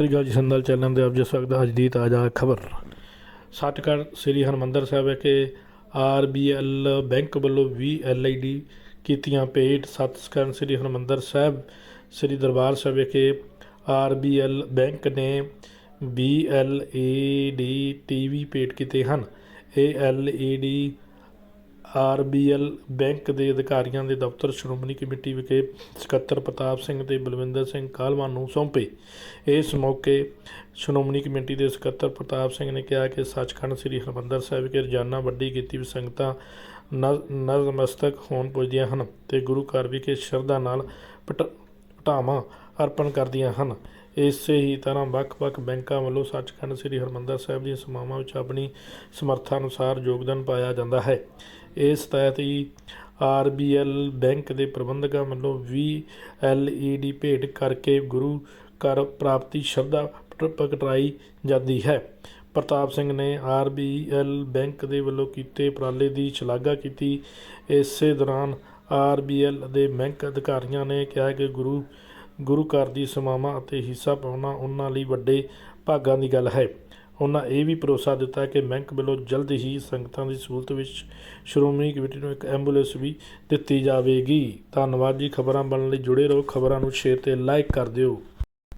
ਸ੍ਰੀ ਅਕਾਲ ਜੀ, ਸੰਦਲ ਚੈਨਲ ਦੇ ਆਪ ਜੀ ਸਵਾਗਤ ਹੈ ਅੱਜ ਦੀ ਤਾਜ਼ਾ ਖਬਰ। ਸੱਚਖੰਡ ਸ੍ਰੀ ਹਰਮੰਦਰ ਸਾਹਿਬ ਵਿਖੇ ਆਰਬੀਐਲ ਬੈਂਕ ਵੱਲੋਂ 20 ਐਲਆਈਡੀ ਕੀਤੀਆਂ ਪੇਟ ਸੱਚਖੰਡ ਸ੍ਰੀ ਹਰਮੰਦਰ ਸਾਹਿਬ, ਸ੍ਰੀ ਦਰਬਾਰ ਸਾਹਿਬ ਵਿਖੇ ਆਰਬੀਐਲ ਬੈਂਕ ਨੇ 20 ਐਲਈਡੀ ਟੀਵੀ ਪੇਟ ਕੀਤੇ ਹਨ। ਇਹ LED R B L bank ਦੇ ਅਧਿਕਾਰੀਆਂ ਦੇ ਦਫ਼ਤਰ ਸ਼੍ਰੋਮਣੀ ਕਮੇਟੀ ਵਿਖੇ ਸਕੱਤਰ ਪ੍ਰਤਾਪ ਸਿੰਘ ਤੇ ਬਲਵਿੰਦਰ ਸਿੰਘ ਕਾਹਲਵਾਨ ਨੂੰ ਸੌਂਪੇ। ਇਸ ਮੌਕੇ ਸ਼੍ਰੋਮਣੀ ਕਮੇਟੀ ਦੇ ਸਕੱਤਰ ਪ੍ਰਤਾਪ ਸਿੰਘ ਨੇ ਕਿਹਾ ਕਿ ਸੱਚਖੰਡ ਸ੍ਰੀ ਹਰਿਮੰਦਰ ਸਾਹਿਬ ਵਿਖੇ ਰੋਜ਼ਾਨਾ ਵੱਡੀ ਗਿਣਤੀ ਵਿੱਚ ਸੰਗਤਾਂ ਨ- ਨਤਮਸਤਕ ਹੋਣ ਪੁੱਜਦੀਆਂ ਹਨ ਤੇ ਗੁਰੂ ਘਰ ਵਿਖੇ ਸ਼ਰਧਾ ਨਾਲ ਪਟ- ਪਟਾਵਾਂ ਅਰਪਣ ਕਰਦੀਆਂ ਹਨ। ਇਸੇ ਹੀ ਤਰ੍ਹਾਂ ਵੱਖ-ਵੱਖ ਬੈਂਕਾਂ ਵੱਲੋਂ ਸੱਚਖੰਡ ਸ੍ਰੀ ਹਰਿਮੰਦਰ ਸਾਹਿਬ ਦੀਆਂ ਸਮਾਵਾਂ ਵਿੱਚ ਆਪਣੀ ਸਮਰੱਥਾ ਅਨੁਸਾਰ ਯੋਗਦਾਨ ਪਾਇਆ ਜਾਂਦਾ ਹੈ। ਇਸ ਤਹਿਤ ਹੀ ਆਰ ਬੀ ਆਰਬੀਐਲ ਬੈਂਕ ਦੇ ਪ੍ਰਬੰਧਕਾਂ ਵੱਲੋਂ ਵੀ ਐੱਲ ਈ ਡੀ ਭੇਟ ਕਰਕੇ ਗੁਰੂ ਘਰ ਪ੍ਰਾਪਤੀ ਸ਼ਰਧਾ ਪ੍ਰਗਟਾਈ ਜਾਂਦੀ ਹੈ। ਪ੍ਰਤਾਪ ਸਿੰਘ ਨੇ ਆਰ ਬੀ ਆਰਬੀਐਲ ਬੈਂਕ ਦੇ ਵੱਲੋਂ ਕੀਤੇ ਉਪਰਾਲੇ ਦੀ ਸ਼ਲਾਘਾ ਕੀਤੀ। ਇਸੇ ਦੌਰਾਨ ਆਰ ਬੀ ਆਰਬੀਐਲ ਦੇ ਬੈਂਕ ਅਧਿਕਾਰੀਆਂ ਨੇ ਕਿਹਾ ਕਿ ਗੁਰੂ ਗੁਰੂ ਘਰ ਦੀ ਸਮਾਵਾਂ ਅਤੇ ਹਿੱਸਾ ਪਾਉਣਾ ਉਹਨਾਂ ਲਈ ਵੱਡੇ ਭਾਗਾਂ ਦੀ ਗੱਲ ਹੈ। ਉਹਨਾਂ ਇਹ ਵੀ ਭਰੋਸਾ ਦਿੱਤਾ ਕਿ ਬੈਂਕ ਵੱਲੋਂ ਜਲਦ ਹੀ ਸੰਗਤਾਂ ਦੀ ਸਹੂਲਤ ਵਿੱਚ ਸ਼੍ਰੋਮਣੀ ਕਮੇਟੀ ਨੂੰ ਇੱਕ ਐਂਬੂਲੈਂਸ ਵੀ ਦਿੱਤੀ ਜਾਵੇਗੀ। ਧੰਨਵਾਦ ਜੀ, ਖਬਰਾਂ ਬਣਨ ਲਈ ਜੁੜੇ ਰਹੋ, ਖਬਰਾਂ ਨੂੰ ਸ਼ੇਅਰ ਤੇ ਲਾਈਕ ਕਰ ਦਿਓ।